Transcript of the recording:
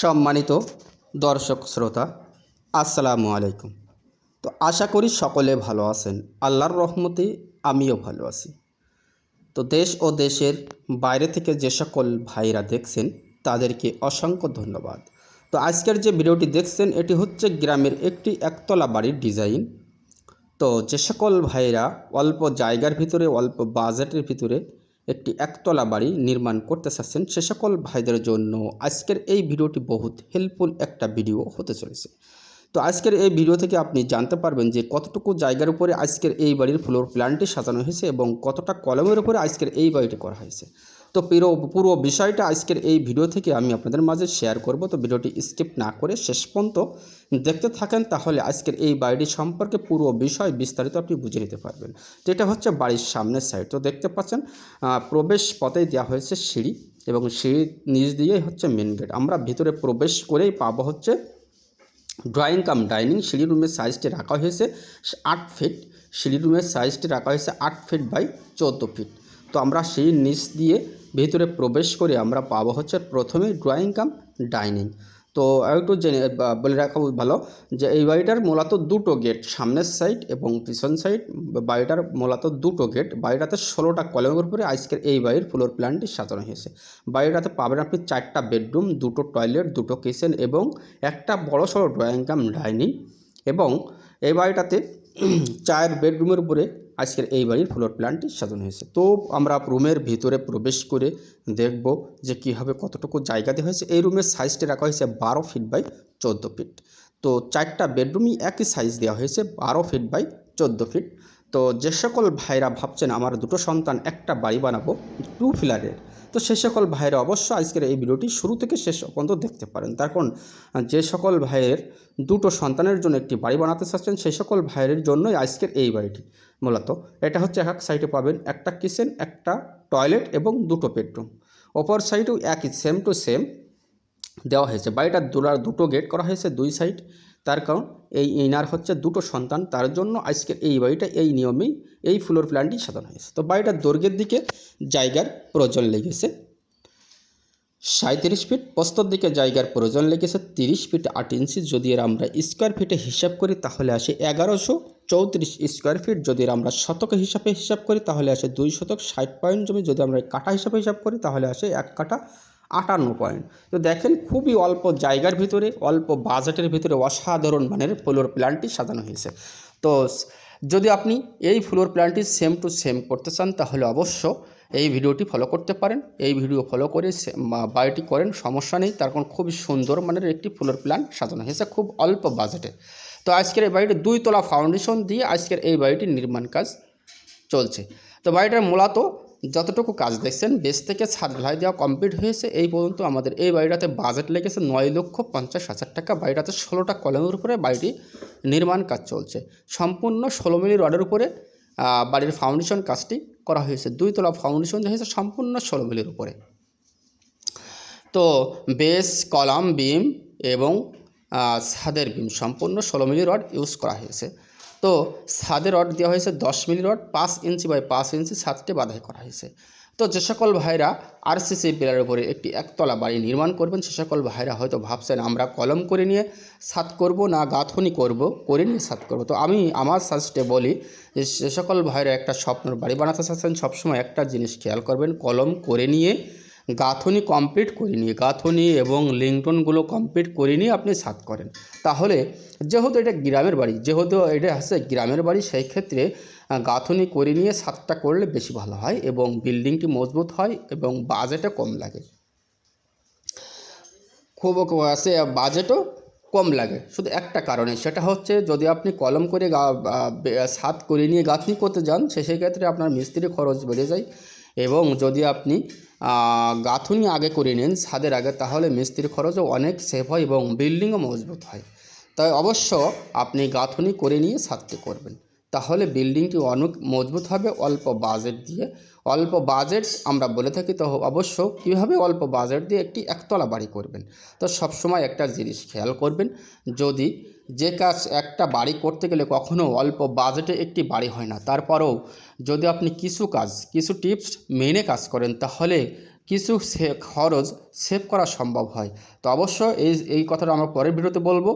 সম্মানিত দর্শক শ্রোতা, আসসালামু আলাইকুম। তো আশা করি সকলে ভালো আছেন। আল্লাহর রহমতে আমিও ভালো আছি। তো দেশ ও দেশের বাইরে থেকে যে সকল ভাইরা দেখছেন, তাদেরকে অসংখ্য ধন্যবাদ। তো আজকের যে ভিডিওটি দেখছেন, এটি হচ্ছে গ্রামের একটি একতলা বাড়ির ডিজাইন। তো যে সকল ভাইরা অল্প জায়গার ভিতরে, অল্প বাজেটের ভিতরে একটি একতলা বাড়ি নির্মাণ করতে চাচ্ছেন সে সকল ভাইদের জন্য। আজকের এই ভিডিওটি বহুত হেল্পফুল একটা ভিডিও হতে চলেছে। তো আজকের এই ভিডিও থেকে আপনি জানতে পারবেন যে কতটুকু জায়গার উপরে আজকের এই বাড়ির ফ্লোর প্ল্যানটি সাজানো হয়েছে এবং কতটা কলমের উপরে আজকের এই বাড়িটি করা হয়েছে। তো পুরো পুরো বিষয়টা আজকের এই ভিডিও থেকে আমি আপনাদের মাঝে শেয়ার করব। তো ভিডিওটি স্কিপ না করে শেষ পর্যন্ত দেখতে থাকেন, তাহলে আজকের এই বাড়িটি সম্পর্কে পুরো বিষয় বিস্তারিত আপনি বুঝে নিতে পারবেন। এটা হচ্ছে বাড়ির সামনের সাইড তো দেখতে পাচ্ছেন প্রবেশ পথেই দেওয়া হয়েছে সিঁড়ি এবং সিঁড়ির নিচ দিয়েই হচ্ছে মেন গেট আমরা ভিতরে প্রবেশ করেই পাবো হচ্ছে ড্রয়িং কাম ডাইনিং সিঁড়ি রুমের সাইজটি রাখা হয়েছে আট ফিট সিঁড়ি রুমের সাইজটি রাখা হয়েছে আট ফিট বাই চোদ্দ ফিট তো আমরা সেই নিচ দিয়ে ভিতরে প্রবেশ করে আমরা পাবো হচ্ছে প্রথমে ড্রয়িং কাম ডাইনিং তো একটু জেনে বলে রাখা ভালো যে এই বাড়িটার মূলত দুটো গেট সামনের সাইড এবং পিছন সাইড বাড়িটার মূলত দুটো গেট বাড়িটাতে ষোলোটা কলমের উপরে আজকের এই বাড়ির ফ্লোর প্ল্যানটি সাজানো হয়েছে। বাড়িটাতে পাবেন আপনি চারটা বেডরুম দুটো টয়লেট দুটো কিচেন এবং একটা বড় সড়ো ড্রয়িং কাম ডাইনিং এবং এই বাড়িটাতে চার বেডরুমের উপরে আজকের এই বাড়ির ফ্লোর প্ল্যানটি সাজানো হয়েছে। তো আমরা রুমের ভিতরে প্রবেশ করে দেখব যে কীভাবে কতটুকু জায়গা দেওয়া হয়েছে। এই রুমের সাইজটি রাখা হয়েছে বারো ফিট বাই চোদ্দ ফিট তো চারটা বেডরুমই একই সাইজ দেওয়া হয়েছে, বারো ফিট বাই চোদ্দ ফিট তো যে সকল ভাইরা ভাবছেন, আমার দুটো সন্তান, একটা বাড়ি বানাবো টু ফিলারের তো সে সকল ভাইরা অবশ্য আজকের এই ভিডিওটি শুরু থেকে শেষ পর্যন্ত দেখতে পারেন। তার কারণ, যে সকল ভাইয়ের দুটো সন্তানের জন্য একটি বাড়ি বানাতে চাচ্ছেন, সেই সকল ভাইয়ের জন্যই আজকের এই বাড়িটি। মূলত এটা হচ্ছে এক এক সাইডে পাবেন একটা কিচেন একটা টয়লেট এবং দুটো বেডরুম অপর সাইডেও একই সেম টু সেম দেওয়া হয়েছে। বাড়িটার দুলার দুটো গেট করা হয়েছে দুই সাইড তার কারণ এই ইনার হচ্ছে দুটো সন্তান, তার জন্য আজকের এই বাড়িটা এই নিয়মেই এই ফ্লোর প্ল্যানটি সাজানো হয়েছে। তো বাড়িটার দৈর্ঘ্যের দিকে জায়গার প্রয়োজন লেগেছে সাঁত্রিশ ফিট প্রস্তর দিকে জায়গার প্রয়োজন লেগেছে তিরিশ ফিট আট ইঞ্চি যদি এর আমরা স্কোয়ার ফিটে হিসাব করি তাহলে আসে এগারোশো চৌত্রিশ স্কোয়ার ফিট যদি আমরা শতক হিসাবে হিসাব করি তাহলে আসে দুই শতক ষাট পয়েন্ট জমি যদি আমরা কাঠা হিসাবে হিসাব করি তাহলে আসে এক কাঠা আটান্ন পয়েন্ট। তো দেখেন খুবই অল্প জায়গার ভিতরে, অল্প বাজেটের ভিতরে অসাধারণ মানের ফ্লোর প্ল্যানটি সাজানো হয়েছে। তো যদি আপনি এই ফ্লোর প্ল্যানটি সেম টু সেম করতে চান, তাহলে অবশ্য এই ভিডিওটি ফলো করতে পারেন। এই ভিডিও ফলো করে বাড়িটি করেন, সমস্যা নেই। তার কারণ খুবই সুন্দর মানের একটি ফ্লোর প্ল্যান সাজানো হয়েছে, খুব অল্প বাজেটে। তো আজকের এই বাড়িটি দুই তলা ফাউন্ডেশন দিয়ে আজকের এই বাড়িটির নির্মাণ কাজ চলছে। তো বাড়িটার মূলত যতটুকু কাজ দেখছেন বেশ থেকে ছাদ ঢালাই দেওয়া কমপ্লিট হয়েছে। এই পর্যন্ত আমাদের এই বাড়িটাতে বাজেট লেগেছে নয় লক্ষ পঞ্চাশ হাজার টাকা। বাড়িটাতে ষোলোটা কলমের উপরে বাড়িটি নির্মাণ কাজ চলছে। সম্পূর্ণ ষোলো মিলি রডের উপরে বাড়ির ফাউন্ডেশন কাজটি করা হয়েছে। দুই তলা ফাউন্ডেশন হয়েছে সম্পূর্ণ ষোলো মিলির উপরে। তো বেস, কলাম, বিম এবং ছাদের বিম সম্পূর্ণ ষোলো মিলি রড ইউজ করা হয়েছে। তো ছাদের রড দেওয়া হয়েছে দশ মিলি রড, পাঁচ ইঞ্চি বাই পাঁচ ইঞ্চি ছাদটি বাধাই করা হয়েছে। তো যে সকল ভাইরা আরসিসি পিলারের উপরে একটি একতলা বাড়ি নির্মাণ করবেন, সে সকল ভাইরা হয়তো ভাবছেন, আমরা কলম করে নিয়ে ছাদ করব না গাঁথনি করব? করে নিয়ে ছাদ করব। তো আমি আমার সাজটে বলি যে, সে সকল ভাইরা একটা স্বপ্নের বাড়ি বানাতে চাচ্ছেন, সবসময় একটা জিনিস খেয়াল করবেন, কলম করে নিয়ে গাঁথনি কমপ্লিট করে নিয়ে, গাঁথনি এবং লিঙ্কটনগুলো কমপ্লিট করে নিয়ে আপনি সাত করেন। তাহলে যেহেতু এটা গ্রামের বাড়ি, যেহেতু এটা হচ্ছে গ্রামের বাড়ি, সেই ক্ষেত্রে গাঁথনি করে নিয়ে সাতটা করলে বেশি ভালো হয় এবং বিল্ডিংটি মজবুত হয় এবং বাজেটও কম লাগে। খুব আছে বাজেটও কম লাগে। শুধু একটা কারণে, সেটা হচ্ছে যদি আপনি কলম করে গা- ছাদ করে নিয়ে গাঁথনি করতে যান, সে, সেক্ষেত্রে আপনার মিস্ত্রি খরচ বেড়ে যায়। এবং যদি আপনি গাঁথুনি আগে করে নেন ছাদের আগে, তাহলে মিস্ত্রির খরচও অনেক সেভ হয় এবং বিল্ডিংও মজবুত হয়। তাই অবশ্য আপনি গাঁথুনি করে নিয়ে ছাদটি করবেন। তাহলে বিল্ডিংটি অনেক মজবুত হবে, অল্প বাজেট দিয়ে। অল্প বাজেট আমরা বলে থাকি তো অবশ্য কীভাবে অল্প বাজেট দিয়ে একটি একতলা বাড়ি করবেন? তো সবসময় একটা জিনিস খেয়াল করবেন, যদি যে কাজ একটা বাড়ি করতে গেলে কখনো অল্প বাজেটে একটি বাড়ি হয় না, তারপরেও যদি আপনি কিছু কাজ, কিছু টিপস মেনে কাজ করেন, তাহলে কিছু খরচ সেভ করা সম্ভব হয়। তো অবশ্য এই এই কথাটা আমরা পরের ভিডিওতে বলব।